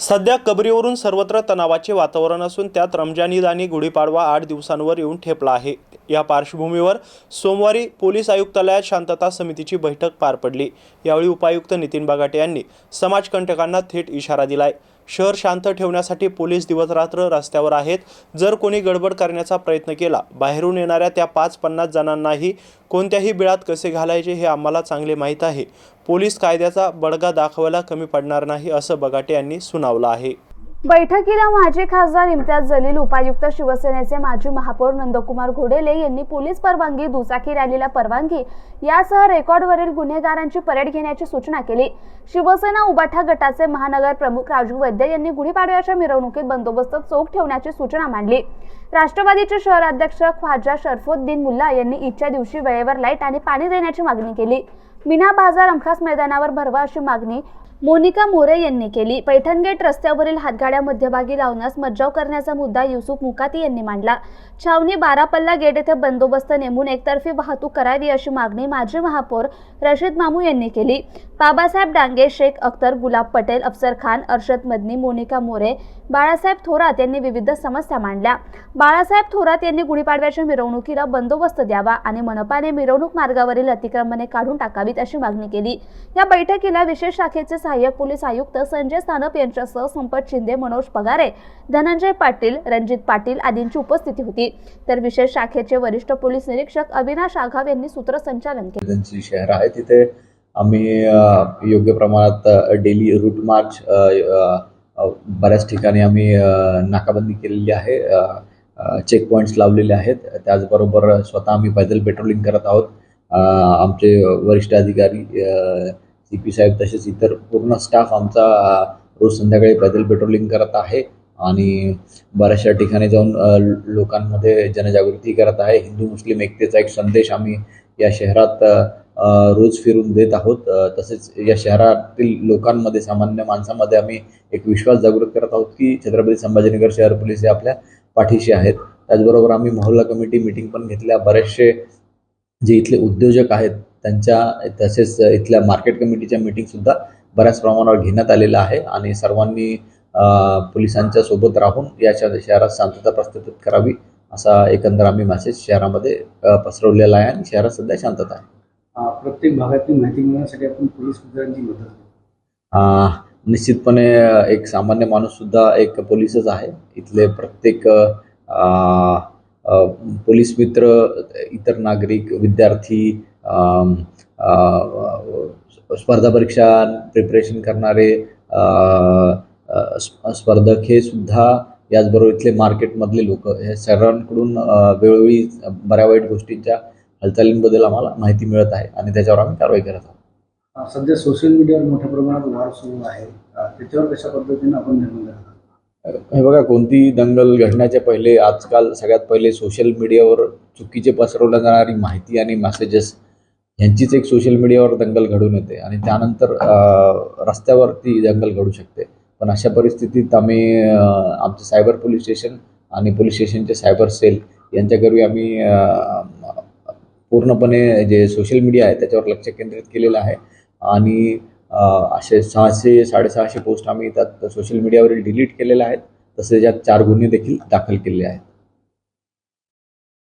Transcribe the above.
सध्या कबरीवरून सर्वत्र तणावाचे वातावरण असून त्यात रमजान ईद आणि गुढीपाडवा आठ दिवसांवर येऊन ठेपला आहे. या पार्श्वभूमीवर सोमवारी पोलीस आयुक्तालयात शांतता समितीची बैठक पार पडली. यावेळी उपायुक्त नितीन बागाटे यांनी समाजकंटकांना थेट इशारा दिलाय. शहर शांत ठेवण्यासाठी पोलीस दिवसरात्र रस्त्यावर आहेत. जर कोणी गडबड करण्याचा प्रयत्न केला बाहेरून येणाऱ्या त्या पाच पन्नास जणांनाही कोणत्याही बिळात कसे घालायचे हे आम्हाला चांगले माहीत आहे. पोलीस कायद्याचा बडगा दाखवायला कमी पडणार नाही असं बगाटे यांनी सुनावलं आहे. बैठकीला माजी खासदार इम्तियाज जलील उपायुक्त शिवसेनेचे माजी महापौर नंदकुमार घोडेले यांनी पोलीस परवानगी दुचाकी रॅलीला परवानगी यासह रेकॉर्डवरील गुन्हेगारांची परेड घेण्याची सूचना केली. शिवसेना उबाठा गटाचे महानगर प्रमुख राजू वैद्य यांनी गुढीपाडव्याच्या मिरवणुकीत बंदोबस्त चोख ठेवण्याची सूचना मांडली. राष्ट्रवादीचे शहराध्यक्ष ख्वाजा शरफुद्दीन मुल्ला यांनी ईदच्या दिवशी वेळेवर लाइट आणि पाणी देण्याची मागणी केली. मीना बाजार अमखास मैदानावर भरवा अशी मागणी मोनिका मोरे यांनी केली. पैठणगेट रस्त्यावरील हातगाड्या मध्यभागी लावण्यास मज्जाव करण्याचा मुद्दा युसुफ मुकाती यांनी मांडला. छावणी बारापल्ला गेट येथे बंदोबस्त नेमून एकतर्फी वाहतूक करावी अशी मागणी माजी महापौर रशीद मामू यांनी केली. बाबासाहेब डांगे शेख अख्तर गुलाब पटेल अफसर खान अर्शद मदनी मोनिका मोरे बाळासाहेब थोरात यांनी विविध समस्या मांडल्या. बाळासाहेब थोरात यांनी गुढीपाडव्याच्या मिरवणुकीला बंदोबस्त द्यावा आणि मनपाने मिरवणूक मार्गावरील अतिक्रमणे काढून टाकावीत अशी मागणी केली. या बैठकीला विशेष शाखेचे सहाय्यक पोलीस आयुक्त संजय सानप यांच्यासह संपत शिंदे मनोज पगारे धनंजय पाटील रणजित पाटील आदींची उपस्थिती होती. तर विशेष शाखेचे वरिष्ठ पोलीस निरीक्षक अविनाश आघाव यांनी सूत्रसंचालन केले. शहर आहे तिथे आम्ही योग्य प्रमाणात डेली रूट मार्च बऱ्याच ठिकाणी आम्ही नाकाबंदी केलेली आहे. चेक पॉईंट्स लावलेले आहेत. त्याचबरोबर स्वतः आम्ही पैदल पेट्रोलिंग करत आहोत. आमचे वरिष्ठ अधिकारी सी पी साहेब तसेच इतर पूर्ण स्टाफ आमचा रोज संध्याकाळी पैदल पेट्रोलिंग करत आहे आणि बऱ्याचशा ठिकाणी जाऊन लोकांमध्ये जनजागृती करत आहे. हिंदू मुस्लिम एकतेचा एक संदेश आम्ही या शहरात रोज फिरून देत आहोत. तसेच या शहरातील लोकांमध्ये सामान्य माणसामध्ये आम्ही एक विश्वास जागृत करत आहोत की छत्रपती संभाजीनगर शहर पोलीस हे आपल्या पाठीशी आहेत. त्याचबरोबर आम्ही मोहल्ला कमिटी मिटिंग पण घेतल्या. बरेचसे जे इथले उद्योजक आहेत त्यांच्या तसेच इथल्या मार्केट कमिटीच्या मिटिंगसुद्धा बऱ्याच प्रमाणावर घेण्यात आलेलं आहे आणि सर्वांनी पोलिसांच्या सोबत राहून या शहरात शांतता प्रस्थापित करावी असा एकंदर आम्ही मॅसेज शहरामध्ये पसरवलेला आहे आणि शहरात सध्या शांतता आहे. प्रत्येक भागातली माहिती मिळवण्यासाठी आपण पोलीस मित्रांची मदत घेतो. निश्चितपणे एक सामान्य माणूस सुद्धा एक पोलीसच आहे. इथले प्रत्येक पोलीस मित्र इतर नागरिक विद्यार्थी स्पर्धा परीक्षा प्रिपरेशन करणारे स्पर्धक हे सुद्धा याचबरोबर इथले मार्केटमधले लोक हे सर्वांकडून वेळोवेळी बऱ्या वाईट गोष्टींच्या हालचालींबद्दल आम्हाला माहिती मिळत आहे आणि त्याच्यावर आम्ही कारवाई करत आहोत. सध्या सोशल मीडियावर मोठ्या प्रमाणात वार सुरू आहे. त्याच्यावर कशा पद्धतीने आपण निर्णय हे बघा कोणती दंगल घडण्याच्या पहिले आजकाल सगळ्यात पहिले सोशल मीडियावर चुकीचे पसरवल्या जाणारी माहिती आणि मेसेजेस यांचीच एक सोशल मीडियावर दंगल घडून येते. आणि त्यानंतर रस्त्यावरती दंगल घडू शकते. पण अशा परिस्थितीत आम्ही आमचे सायबर पोलीस स्टेशन आणि पोलीस स्टेशनचे सायबर सेल यांच्याकरवी आम्ही पूर्णपणे जे सोशल मीडिया आहे त्याच्यावर लक्ष केंद्रित केलेलं आहे. आणि असे सहाशे साडेसहाशे पोस्ट आम्ही त्यात सोशल मीडियावरील डिलीट केलेल्या आहेत. तसेच यात चार गुन्हे देखील दाखल केले आहेत.